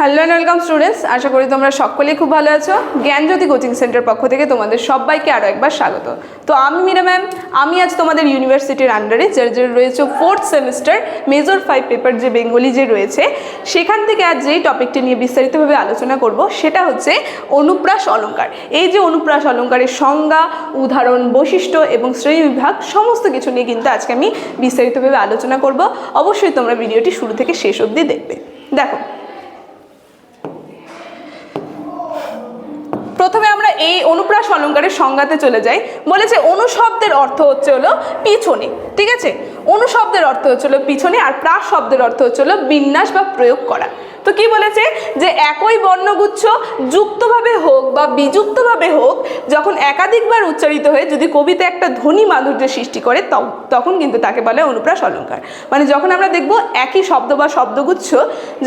Hello and welcome students আশা করি তোমরা সকলেই খুব ভালো আছো। জ্ঞানজ্যোতি কোচিং সেন্টার পক্ষ থেকে তোমাদের সবাইকে আরও একবার স্বাগত। তো আমি মীরা ম্যাম আমি আজ তোমাদের ইউনিভার্সিটির আন্ডারে যার যে রয়েছে fourth semester major five paper যে বেঙ্গলি যে রয়েছে, সেখান থেকে আজ যেই টপিকটি নিয়ে বিস্তারিতভাবে আলোচনা করব, সেটা হচ্ছে অনুপ্রাস অলঙ্কার। এই যে অনুপ্রাস অলঙ্কারের সংজ্ঞা, উদাহরণ, বৈশিষ্ট্য এবং শ্রেণীবিভাগ সমস্ত কিছু নিয়ে কিন্তু আজকে আমি বিস্তারিতভাবে আলোচনা করব। অবশ্যই তোমরা ভিডিওটি শুরু থেকে শেষ অবধি দেখবে। দেখো এই অনুপ্রাস অলঙ্কারের সংজ্ঞাতে চলে যাই। বলেছে অনুশব্দের অর্থ হচ্ছে হলো পিছনে। ঠিক আছে? অনুশব্দের অর্থ হচ্ছে হলো পিছনে আর প্রাস শব্দের অর্থ হচ্ছে হলো বিন্যাস বা প্রয়োগ করা। তো কি বলেছে? যে একই বর্ণগুচ্ছ যুক্তভাবে হোক বা বিযুক্তভাবে হোক, যখন একাধিকবার উচ্চারিত হয়ে যদি কবিতা একটা ধ্বনি মাধুর্য সৃষ্টি করে তখন কিন্তু তাকে বলে অনুপ্রাস অলঙ্কার। মানে যখন আমরা দেখব একই শব্দ বা শব্দগুচ্ছ,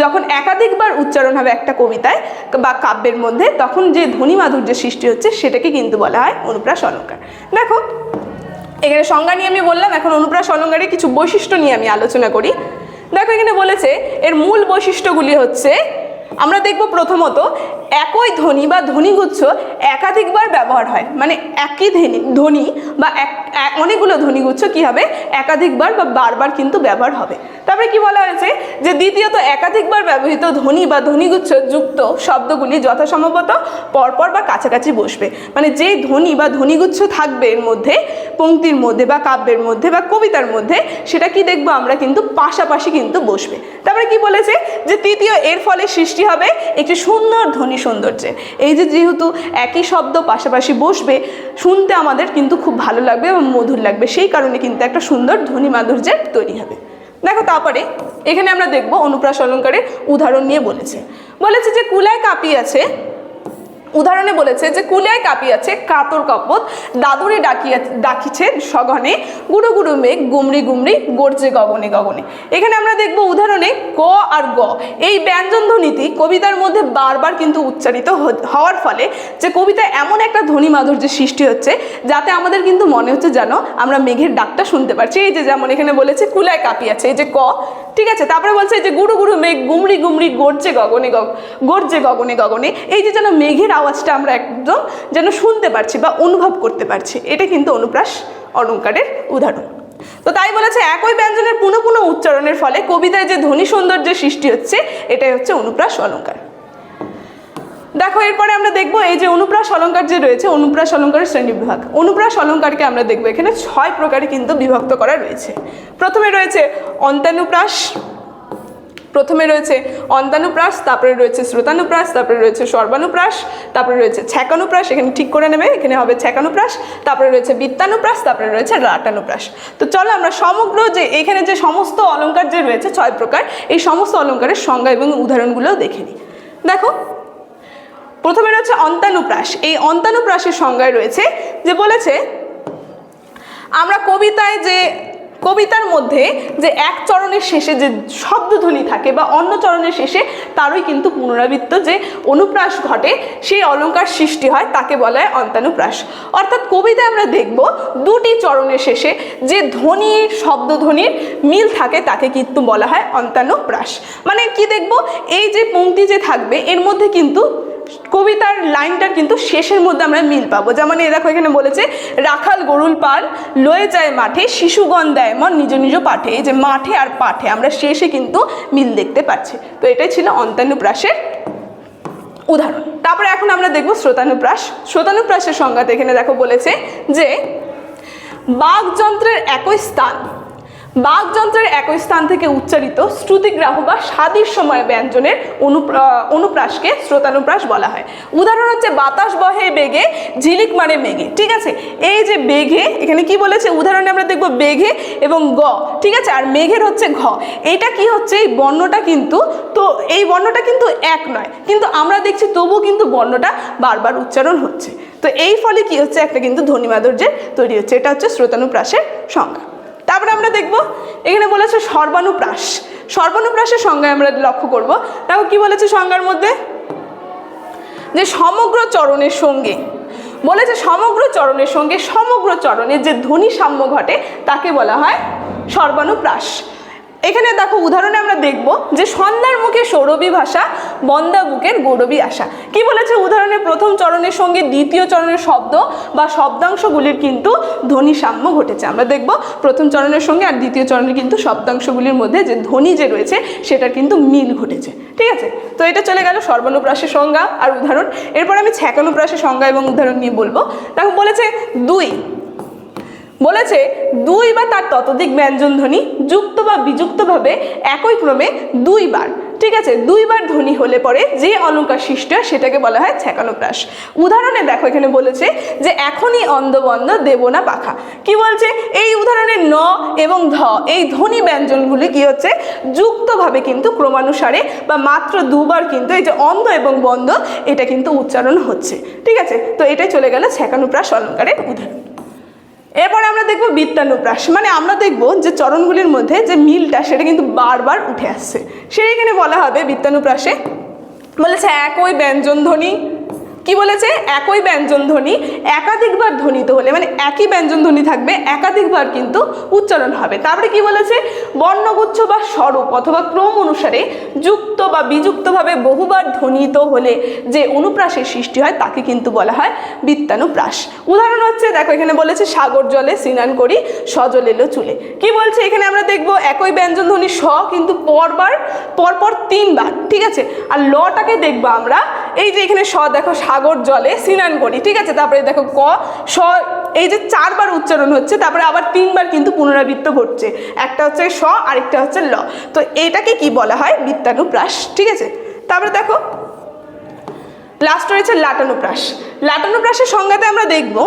যখন একাধিকবার উচ্চারণ হবে একটা কবিতায় বা কাব্যের মধ্যে, তখন যে ধ্বনি মাধুর্য সৃষ্টি হচ্ছে, সেটাকে কিন্তু বলা হয় অনুপ্রাস অলঙ্কার। দেখো এখানে সংজ্ঞা নিয়ে আমি বললাম, এখন অনুপ্রাস অলঙ্কারের কিছু বৈশিষ্ট্য নিয়ে আমি আলোচনা করি। দেখো, এখানে বলেছে, এর মূল বৈশিষ্ট্যগুলি হচ্ছে, আমরা দেখব প্রথমত, একই ধ্বনি বা ধ্বনিগুচ্ছ একাধিকবার ব্যবহার হয়। মানে একই ধ্বনি বা এক- অনেকগুলো ধ্বনিগুচ্ছ কী হবে? একাধিকবার বা বারবার কিন্তু ব্যবহার হবে। তারপরে কি বলা হয়েছে? যে দ্বিতীয়ত একাধিকবার ব্যবহৃত ধ্বনি বা ধ্বনিগুচ্ছ যুক্ত শব্দগুলি যথাসম্ভবত পরপর বা কাছাকাছি বসবে। মানে যেই ধ্বনি বা ধ্বনিগুচ্ছ থাকবে এর মধ্যে পংক্তির মধ্যে বা কাব্যের মধ্যে বা কবিতার মধ্যে, সেটা কি দেখব আমরা কিন্তু পাশাপাশি কিন্তু বসবে। তারপরে কি বলেছে? যে তৃতীয় এর ফলে সৃষ্টি হবে একটি সুন্দর ধ্বনি সৌন্দর্যের এই যে যেহেতু একই শব্দ পাশাপাশি বসবে, শুনতে আমাদের কিন্তু খুব ভালো লাগবে এবং মধুর লাগবে। সেই কারণে কিন্তু একটা সুন্দর ধ্বনি মাধুর্যের তৈরি হবে। দেখো তারপরে, এখানে আমরা দেখব অনুপ্রাস অলঙ্কারের উদাহরণ নিয়ে বলেছে। বলেছে যে কুলায় কাপি আছে উদাহরণে বলেছে যে কুলিয়ায় কাঁপিয়াছে কাতর কপত দাদুরে ডাকিয়া ডাকিছে সঘনে গুরু গুরু মেঘ গুমরি গুমরি গর্জে গগনে গগনে। এখানে আমরা দেখব উদাহরণে ক আর গ। এই ব্যঞ্জন ধ্বনিটি কবিতার মধ্যে বারবার কিন্তু উচ্চারিত হওয়ার ফলে যে কবিতায় এমন একটা ধ্বনি মাধুর্যের সৃষ্টি হচ্ছে, যাতে আমাদের কিন্তু মনে হচ্ছে যেন আমরা মেঘের ডাকটা শুনতে পারছি। এই যে যেমন এখানে বলেছে কুলায় কাঁপিয়াছে, এই যে ক, ঠিক আছে? তারপরে বলছে যে গুরু গুরু মেঘ, গুমড়ি গুমড়ি, গর্জে গগনে গগ গর্জে গগনে গগনে। এই যে যেন মেঘের আওয়াজটা আমরা একদম যেন শুনতে পারছি বা অনুভব করতে পারছি। এটা কিন্তু অনুপ্রাস অলঙ্কারের উদাহরণ। তো তাই বলেছে, একই ব্যঞ্জনের পুনঃ পুনঃ উচ্চারণের ফলে কবিতায় যে ধ্বনি সৌন্দর্যের সৃষ্টি হচ্ছে, এটাই হচ্ছে অনুপ্রাস অলঙ্কার দেখো, এরপরে আমরা দেখব এই যে অনুপ্রাস অলঙ্কার যে রয়েছে, অনুপ্রাস অলঙ্কারের শ্রেণীবিভাগ। অনুপ্রাস অলঙ্কারকে আমরা দেখব এখানে ছয় প্রকারে কিন্তু বিভক্ত করা রয়েছে। প্রথমে রয়েছে, অন্তানুপ্রাস প্রথমে রয়েছে অন্তানুপ্রাস, তারপরে রয়েছে শ্রোতানুপ্রাস, তারপরে রয়েছে সর্বানুপ্রাস, তারপরে রয়েছে ছ্যাকানুপ্রাস, এখানে ঠিক করে নেবে, এখানে হবে ছ্যাকানুপ্রাস, তারপরে রয়েছে বৃত্তানুপ্রাস, তারপরে রয়েছে রাটানুপ্রাস। তো চলো আমরা সমগ্র যে এখানে যে সমস্ত অলঙ্কার যে রয়েছে, ছয় প্রকার, এই সমস্ত অলঙ্কারের সংজ্ঞা এবং উদাহরণগুলোও দেখে নিই। দেখো, প্রথমে রয়েছে অন্তানুপ্রাস। এই অন্তানুপ্রাসের সংজ্ঞায় রয়েছে যে বলেছে, আমরা কবিতায় যে কবিতার মধ্যে যে এক চরণের শেষে যে শব্দধ্বনি থাকে বা অন্য চরণের শেষে তারই কিন্তু পুনরাবৃত্ত যে অনুপ্রাস ঘটে, সেই অলঙ্কার সৃষ্টি হয়, তাকে বলা হয় অন্তানুপ্রাস। অর্থাৎ কবিতায় আমরা দেখব দুটি চরণের শেষে যে ধ্বনি, শব্দধ্বনির মিল থাকে, তাকে কিন্তু বলা হয় অন্তানুপ্রাস। মানে কি দেখব? এই যে পংক্তি যে থাকবে, এর মধ্যে কিন্তু কবিতার লাইনটার কিন্তু শেষের মধ্যে আমরা মিল পাবো। যেমন এই দেখো, এখানে বলেছে, রাখাল গরুল পাল, লয়ে যায় মাঠে, শিশুগণ দেয় মন নিজ নিজ পাঠে। এই যে মাঠে আর পাঠে, আমরা শেষে কিন্তু মিল দেখতে পাচ্ছি। তো এটাই ছিল অন্তানুপ্রাসের উদাহরণ। তারপরে এখন আমরা দেখব শ্রোতানুপ্রাস। শ্রোতানুপ্রাসের সংজ্ঞাতে এখানে দেখো বলেছে যে বাকযন্ত্রের একই স্থান বাকযন্ত্রের একই স্থান থেকে উচ্চারিত শ্রুতিগ্রাহ বা স্বাদির সময় ব্যঞ্জনের অনু অনুপ্রাসকে শ্রোতানুপ্রাস বলা হয়। উদাহরণ হচ্ছে, বাতাস বহে বেগে, ঝিলিক মারে মেঘে ঠিক আছে? এই যে বেঘে এখানে কি বলেছে? উদাহরণে আমরা দেখব বেঘে এবং গ। ঠিক আছে? আর মেঘের হচ্ছে ঘ। এটা কি হচ্ছে? এই বর্ণটা কিন্তু, তো এই বর্ণটা কিন্তু এক নয়। কিন্তু আমরা দেখছি, তবু কিন্তু বর্ণটা বারবার উচ্চারণ হচ্ছে। তো এই ফলে কি হচ্ছে? একটা কিন্তু ধ্বনি মাধুর্যের তৈরি হচ্ছে। এটা হচ্ছে শ্রোতানুপ্রাসের সংজ্ঞা। তারপরে আমরা দেখব, এখানে বলেছে সর্বানুপ্রাস। সর্বানুপ্রাসের সংজ্ঞায় আমরা লক্ষ্য করব। দেখো কি বলেছে সংজ্ঞার মধ্যে? যে সমগ্র চরণের সঙ্গে, বলেছে সমগ্র চরণের সঙ্গে, সমগ্র চরণের যে ধ্বনি সাম্য ঘটে, তাকে বলা হয় সর্বানুপ্রাস। এখানে দেখো উদাহরণে আমরা দেখব যে সন্ধ্যার মুখে সৌরভী ভাষা বন্দা বুকের গৌরবী আশা। কি বলেছে উদাহরণে? প্রথম চরণের সঙ্গে দ্বিতীয় চরণের শব্দ বা শব্দাংশগুলির কিন্তু ধ্বনি সাম্য ঘটেছে। আমরা দেখব প্রথম চরণের সঙ্গে আর দ্বিতীয় চরণের কিন্তু শব্দাংশগুলির মধ্যে যে ধ্বনি যে রয়েছে, সেটার কিন্তু মিল ঘটেছে। ঠিক আছে? তো এটা চলে গেল সর্বানুপ্রাসের সংজ্ঞা আর উদাহরণ। এরপর আমি ছ্যাকানুপ্রাসের সংজ্ঞা এবং উদাহরণ নিয়ে বলব। দেখো বলেছে দুই বলেছে, দুই বা তার ততোধিক ব্যঞ্জনধ্বনি যুক্ত বা বিযুক্তভাবে একই ক্রমে দুইবার। ঠিক আছে, দুইবার ধ্বনি হলে পরে যে অলঙ্কার সৃষ্টি হয় সেটাকে বলা হয় ছ্যাকানোপ্রাস উদাহরণে দেখো, এখানে বলেছে যে এখনই অন্ধবন্ধ দেব না পাখা। কি বলছে? এই উদাহরণে ন এবং ধ, এই ধ্বনি ব্যঞ্জনগুলি কি হচ্ছে? যুক্তভাবে কিন্তু ক্রমানুসারে বা মাত্র দুবার কিন্তু এই যে অন্ধ এবং বন্ধ, এটা কিন্তু উচ্চারণ হচ্ছে। ঠিক আছে, তো এটাই চলে গেল ছ্যাকানুপ্রাস অলঙ্কারের উদাহরণ। এরপরে আমরা দেখব বৃত্তানুপ্রাস মানে আমরা দেখব যে চরণগুলির মধ্যে যে মিলটা, সেটা কিন্তু বারবার উঠে আসছে। সেই এখানে বলা হবে বৃত্তানুপ্রাসে বলেছে, একই ব্যঞ্জন ধ্বনি কি বলেছে? একই ব্যঞ্জন ধ্বনি, একাধিকবার ধ্বনিত হলে মানে একই ব্যঞ্জন ধ্বনি থাকবে, একাধিকবার কিন্তু উচ্চারণ হবে। তারপরে কি বলেছে? বর্ণগুচ্ছ বা স্বরূপ অথবা ক্রম অনুসারে যুক্ত বা বিযুক্তভাবে বহুবার ধ্বনিত হলে যে অনুপ্রাসের সৃষ্টি হয়, তাকে কিন্তু বলা হয় বৃত্তানুপ্রাস। উদাহরণ হচ্ছে, দেখো এখানে বলেছে, সাগর জলে স্নান করি, সজল এলো চুলে। কি বলছে? এখানে আমরা দেখব, একই ব্যঞ্জন ধ্বনি, স কিন্তু পরবার, পরপর তিনবার, ঠিক আছে? আর লটাকে দেখব আমরা এই যে এখানে স, দেখো, সাগর জলে স্নান করি, ঠিক আছে? তারপরে দেখো ক, স, এই যে চারবার উচ্চারণ হচ্ছে, তারপরে আবার তিনবার কিন্তু পুনরাবৃত্ত ঘটছে। একটা হচ্ছে স, আরেকটা হচ্ছে ল। তো এটাকে কি বলা হয়? বৃত্তানুপ্রাস, ঠিক আছে? তারপরে দেখো লাস্ট রয়েছে লাটানুপ্রাস। লাটানুপ্রাসের সংজ্ঞাতে আমরা দেখব,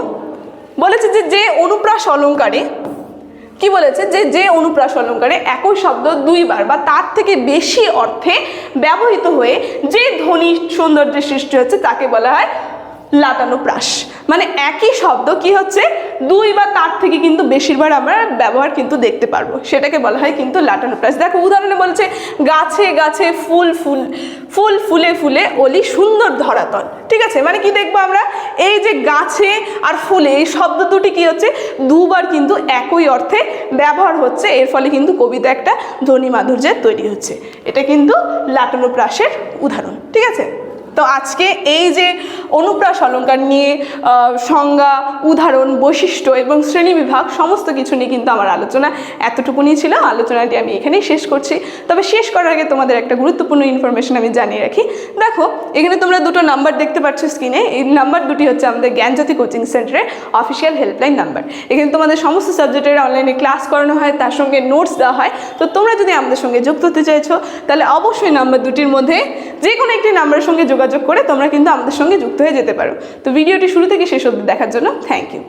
বলেছে যে যে অনুপ্রাস অলঙ্কারে কি বলেছে? যে যে অনুপ্রাস অলঙ্কারে একই শব্দ দুইবার বা তার থেকে বেশি অর্থে ব্যবহৃত হয়ে যে ধ্বনি সৌন্দর্যের সৃষ্টি হচ্ছে তাকে বলা হয় লাটানুপ্রাস মানে একই শব্দ কি হচ্ছে? দুই বা তার থেকে কিন্তু বেশিরভাগ আমরা ব্যবহার কিন্তু দেখতে পারব। সেটাকে বলা হয় কিন্তু লাটানুপ্রাস দেখো, উদাহরণে বলছে, গাছে গাছে ফুল ফুল ফুল ফুলে ফুলে অলি সুন্দর ধরাতল ঠিক আছে? মানে কি দেখব আমরা? এই যে গাছে আর ফুলে, এই শব্দ দুটি কি হচ্ছে? দুবার কিন্তু একই অর্থে ব্যবহার হচ্ছে। এর ফলে কিন্তু কবিতা একটা ধ্বনি মাধুর্যের তৈরি হচ্ছে। এটা কিন্তু লাটানুপ্রাসের উদাহরণ। ঠিক আছে? তো আজকে এই যে অনুপ্রাস অলঙ্কার নিয়ে সংজ্ঞা, উদাহরণ, বৈশিষ্ট্য এবং শ্রেণীবিভাগ সমস্ত কিছু নিয়ে কিন্তু আমার আলোচনা এতটুকুনি ছিল। আলোচনাটি আমি এখানেই শেষ করছি। তবে শেষ করার আগে তোমাদের একটা গুরুত্বপূর্ণ ইনফরমেশন আমি জানিয়ে রাখি। দেখো, এখানে তোমরা দুটো নাম্বার দেখতে পাচ্ছ স্ক্রিনে এই নাম্বার দুটি হচ্ছে আমাদের জ্ঞানজ্যোতি কোচিং সেন্টারের অফিসিয়াল হেল্পলাইন নাম্বার এখানে তোমাদের সমস্ত সাবজেক্টের অনলাইনে ক্লাস করানো হয়, তার সঙ্গে নোটস দেওয়া হয়। তো তোমরা যদি আমাদের সঙ্গে যুক্ত হতে চাইছো, তাহলে অবশ্যই নাম্বার দুটির মধ্যে যে কোনো একটি নাম্বারের সঙ্গে যোগাযোগ করে তোমরা কিন্তু আমাদের সঙ্গে যুক্ত হয়ে যেতে পারো। তো ভিডিওটি শুরু থেকে শেষ অবধি দেখার জন্য থ্যাংক ইউ